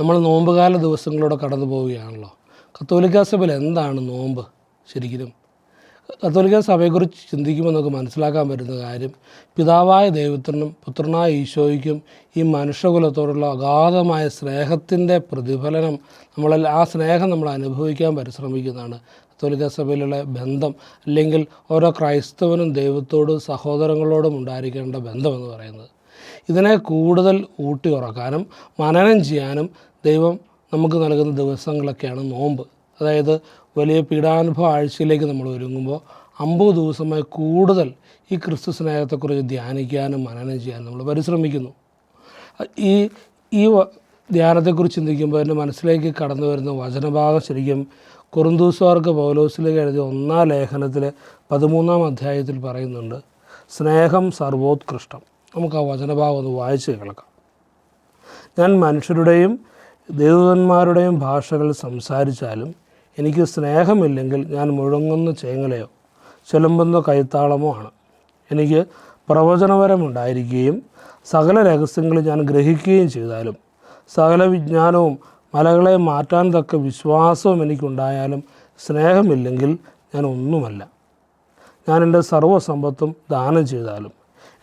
നമ്മൾ നോമ്പുകാല ദിവസങ്ങളിലൂടെ കടന്നു പോവുകയാണല്ലോ. കത്തോലിക്ക സഭയിൽ എന്താണ് നോമ്പ് ശരിക്കും? കത്തോലിക്ക സഭയെക്കുറിച്ച് ചിന്തിക്കുമ്പോൾ നമുക്ക് മനസ്സിലാക്കാൻ പറ്റുന്ന കാര്യം പിതാവായ ദൈവത്തിനും പുത്രനായ ഈശോയ്ക്കും ഈ മനുഷ്യകുലത്തോടുള്ള അഗാധമായ സ്നേഹത്തിന്റെ പ്രതിഫലനം നമ്മളിൽ ആ സ്നേഹം നമ്മൾ അനുഭവിക്കാൻ പരിശ്രമിക്കുന്നതാണ് കത്തോലിക്ക സഭയിലുള്ള ബന്ധം. അല്ലെങ്കിൽ ഓരോ ക്രൈസ്തവനും ദൈവത്തോടും സഹോദരങ്ങളോടും ഉണ്ടായിരിക്കേണ്ട ബന്ധമെന്ന് പറയുന്നത്. ഇതിനെ കൂടുതൽ ഊട്ടി ഉറക്കാനും മനനം ചെയ്യാനും ദൈവം നമുക്ക് നൽകുന്ന ദിവസങ്ങളൊക്കെയാണ് നോമ്പ്. അതായത് വലിയ പീഡാനുഭവ ആഴ്ചയിലേക്ക് നമ്മൾ ഒരുങ്ങുമ്പോൾ അമ്പത് ദിവസമായി കൂടുതൽ ഈ ക്രിസ്തു സ്നേഹത്തെക്കുറിച്ച് ധ്യാനിക്കാനും മനനം ചെയ്യാനും നമ്മൾ പരിശ്രമിക്കുന്നു. ഈ ഈ ധ്യാനത്തെക്കുറിച്ച് ചിന്തിക്കുമ്പോൾ എന്റെ മനസ്സിലേക്ക് കടന്നു വരുന്ന വചനഭാഗം ശരിക്കും കുറുന്തൂസുകാർക്ക് പൗലോസിലേക്ക് എഴുതിയ ഒന്നാം ലേഖനത്തിൽ പതിമൂന്നാം അധ്യായത്തിൽ പറയുന്നുണ്ട് സ്നേഹം സർവോത്കൃഷ്ടം. നമുക്ക് ആ വചനഭാഗം ഒന്ന് വായിച്ച് കേൾക്കാം. ഞാൻ മനുഷ്യരുടെയും ദേവതന്മാരുടെയും ഭാഷകൾ സംസാരിച്ചാലും എനിക്ക് സ്നേഹമില്ലെങ്കിൽ ഞാൻ മുഴങ്ങുന്ന ചേങ്ങലയോ ചിലമ്പുന്ന കൈത്താളമോ ആണ്. എനിക്ക് പ്രവചനപരമുണ്ടായിരിക്കുകയും സകല രഹസ്യങ്ങൾ ഞാൻ ഗ്രഹിക്കുകയും ചെയ്താലും സകല വിജ്ഞാനവും മലകളെ മാറ്റാൻ തക്ക വിശ്വാസവും എനിക്കുണ്ടായാലും സ്നേഹമില്ലെങ്കിൽ ഞാൻ ഒന്നുമല്ല. ഞാൻ എന്റെ സർവസമ്പത്തും ദാനം ചെയ്താലും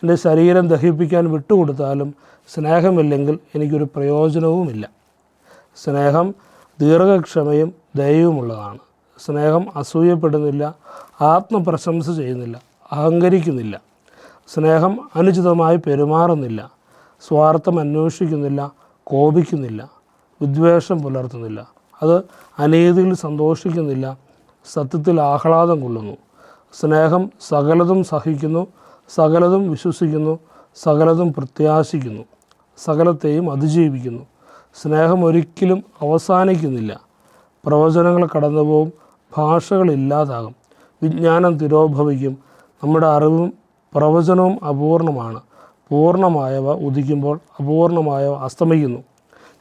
എന്റെ ശരീരം ദഹിപ്പിക്കാൻ വിട്ടുകൊടുത്താലും സ്നേഹമില്ലെങ്കിൽ എനിക്കൊരു പ്രയോജനവുമില്ല. സ്നേഹം ദീർഘക്ഷമയും ദയവുമുള്ളതാണ് സ്നേഹം അസൂയപ്പെടുന്നില്ല ആത്മപ്രശംസ ചെയ്യുന്നില്ല അഹങ്കരിക്കുന്നില്ല. സ്നേഹം അനുചിതമായി പെരുമാറുന്നില്ല സ്വാർത്ഥം അന്വേഷിക്കുന്നില്ല കോപിക്കുന്നില്ല വിദ്വേഷം പുലർത്തുന്നില്ല. അത് അനീതിയിൽ സന്തോഷിക്കുന്നില്ല സത്യത്തിൽ ആഹ്ലാദം കൊള്ളുന്നു. സ്നേഹം സകലതും സഹിക്കുന്നു സകലതും വിശ്വസിക്കുന്നു സകലതും പ്രത്യാശിക്കുന്നു സകലത്തെയും അതിജീവിക്കുന്നു. സ്നേഹം ഒരിക്കലും അവസാനിക്കുന്നില്ല. പ്രവചനങ്ങൾ കടന്നുപോകും ഭാഷകളില്ലാതാകും വിജ്ഞാനം തിരോഭവിക്കും നമ്മുടെ അറിവും പ്രവചനവും അപൂർണമാണ്. പൂർണമായവ ഉദിക്കുമ്പോൾ അപൂർണമായവ അസ്തമിക്കുന്നു.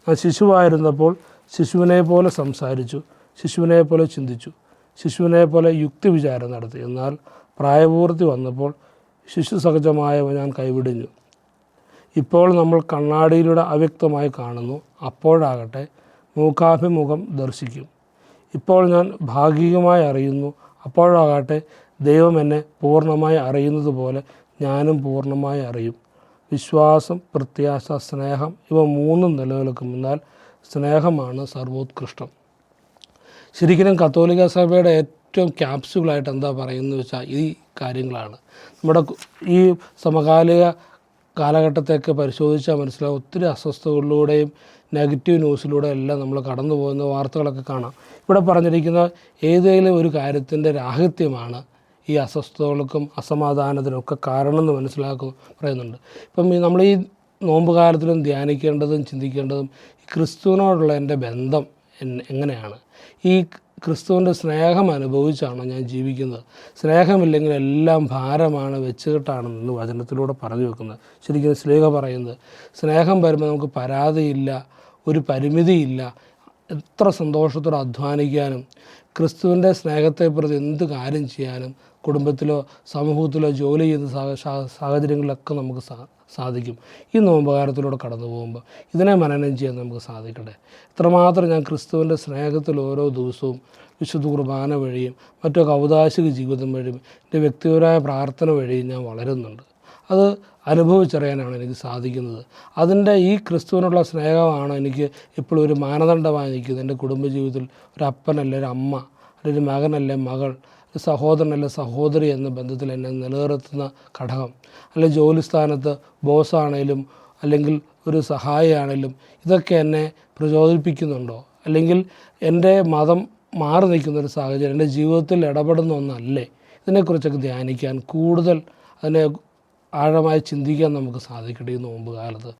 ഞാൻ ശിശുവായിരുന്നപ്പോൾ ശിശുവിനെ പോലെ സംസാരിച്ചു ശിശുവിനെ പോലെ ചിന്തിച്ചു ശിശുവിനെ പോലെ യുക്തി വിചാരം നടത്തി. എന്നാൽ പ്രായപൂർത്തി വന്നപ്പോൾ ശിശു സഹജമായവ ഞാൻ കൈവിടിഞ്ഞു. ഇപ്പോൾ നമ്മൾ കണ്ണാടിയിലൂടെ അവ്യക്തമായി കാണുന്നു. അപ്പോഴാകട്ടെ മൂക്കാഭിമുഖം ദർശിക്കും. ഇപ്പോൾ ഞാൻ ഭാഗികമായി അറിയുന്നു. അപ്പോഴാകട്ടെ ദൈവം എന്നെ പൂർണമായി അറിയുന്നത് പോലെ ഞാനും പൂർണമായി അറിയും. വിശ്വാസം പ്രത്യാശ സ്നേഹം ഇവ മൂന്നും നിലനിൽക്കും. എന്നാൽ സ്നേഹമാണ് സർവോത്കൃഷ്ടം. ശരിക്കും കത്തോലിക്ക സഭയുടെ ഏറ്റവും ക്യാപ്സുകളായിട്ട് എന്താ പറയുന്നത് വെച്ചാൽ ഈ കാര്യങ്ങളാണ്. നമ്മുടെ ഈ സമകാലിക കാലഘട്ടത്തെയൊക്കെ പരിശോധിച്ചാൽ മനസ്സിലാവും. ഒത്തിരി അസ്വസ്ഥതകളിലൂടെയും നെഗറ്റീവ് ന്യൂസിലൂടെ എല്ലാം നമ്മൾ കടന്നു പോകുന്ന വാർത്തകളൊക്കെ കാണാം. ഇവിടെ പറഞ്ഞിരിക്കുന്ന ഏതെങ്കിലും ഒരു കാര്യത്തിന്റെ രാഹിത്യമാണ് ഈ അസ്വസ്ഥതകൾക്കും അസമാധാനത്തിനും ഒക്കെ കാരണം എന്ന് മനസ്സിലാക്കും പറയുന്നുണ്ട്. ഇപ്പം നമ്മൾ ഈ നോമ്പ് കാലത്തിലും ധ്യാനിക്കേണ്ടതും ചിന്തിക്കേണ്ടതും ക്രിസ്തുവിനോടുള്ള എന്റെ ബന്ധം എങ്ങനെയാണ്? ഈ ക്രിസ്തുവിന്റെ സ്നേഹം അനുഭവിച്ചാണ് ഞാൻ ജീവിക്കുന്നത്. സ്നേഹമില്ലെങ്കിൽ എല്ലാം ഭാരമാണ് വെച്ചുകെട്ടാണെന്ന് വചനത്തിലൂടെ പറഞ്ഞു വെക്കുന്നത്. ശരിക്കും സ്ലേഹ പറയുന്നത് സ്നേഹം വരുമ്പോൾ നമുക്ക് പരാതിയില്ല ഒരു പരിമിതിയില്ല എത്ര സന്തോഷത്തോടെ അധ്വാനിക്കാനും ക്രിസ്തുവിന്റെ സ്നേഹത്തെ പ്രതി എന്ത് കാര്യം ചെയ്യാനും കുടുംബത്തിലോ സമൂഹത്തിലോ ജോലി ചെയ്യുന്ന സാഹ- സാഹചര്യങ്ങളിലൊക്കെ നമുക്ക് സാധിക്കും. ഈ നോമ്പകാരത്തിലൂടെ കടന്നു പോകുമ്പോൾ ഇതിനെ മനനം ചെയ്യാൻ നമുക്ക് സാധിക്കട്ടെ. എത്രമാത്രം ഞാൻ ക്രിസ്തുവിന്റെ സ്നേഹത്തിൽ ഓരോ ദിവസവും വിശുദ്ധ കുർബാന വഴിയും മറ്റൊക്കെ ഔദാശിക ജീവിതം വഴിയും എന്റെ വ്യക്തിപരമായ പ്രാർത്ഥന വഴിയും ഞാൻ വളരുന്നുണ്ട്. അത് അനുഭവിച്ചറിയാനാണ് എനിക്ക് സാധിക്കുന്നത്. അതിന്റെ ഈ ക്രിസ്തുവിനുള്ള സ്നേഹമാണ് എനിക്ക് ഇപ്പോഴും ഒരു മാനദണ്ഡമായി നിൽക്കുന്നത്. എന്റെ കുടുംബജീവിതത്തിൽ ഒരു അപ്പനല്ലേ ഒരു അമ്മ അല്ലെങ്കിൽ മകനല്ലേ മകൾ ഒരു അല്ലെ സഹോദരി എന്ന ബന്ധത്തിൽ എന്നെ നിലനിർത്തുന്ന ഘടകം. അല്ലെങ്കിൽ ജോലിസ്ഥാനത്ത് ബോസാണേലും അല്ലെങ്കിൽ ഒരു സഹായിയാണേലും ഇതൊക്കെ എന്നെ പ്രചോദിപ്പിക്കുന്നുണ്ടോ? അല്ലെങ്കിൽ എന്റെ മതം മാറി നിൽക്കുന്ന ഒരു സാഹചര്യം എന്റെ ജീവിതത്തിൽ ഇടപെടുന്ന ഒന്നല്ലേ? ഇതിനെക്കുറിച്ചൊക്കെ ധ്യാനിക്കാൻ കൂടുതൽ അതിനെ ആഴമായി ചിന്തിക്കാൻ നമുക്ക് സാധിക്കട്ടെ ഈ നോമ്പ് കാലത്ത്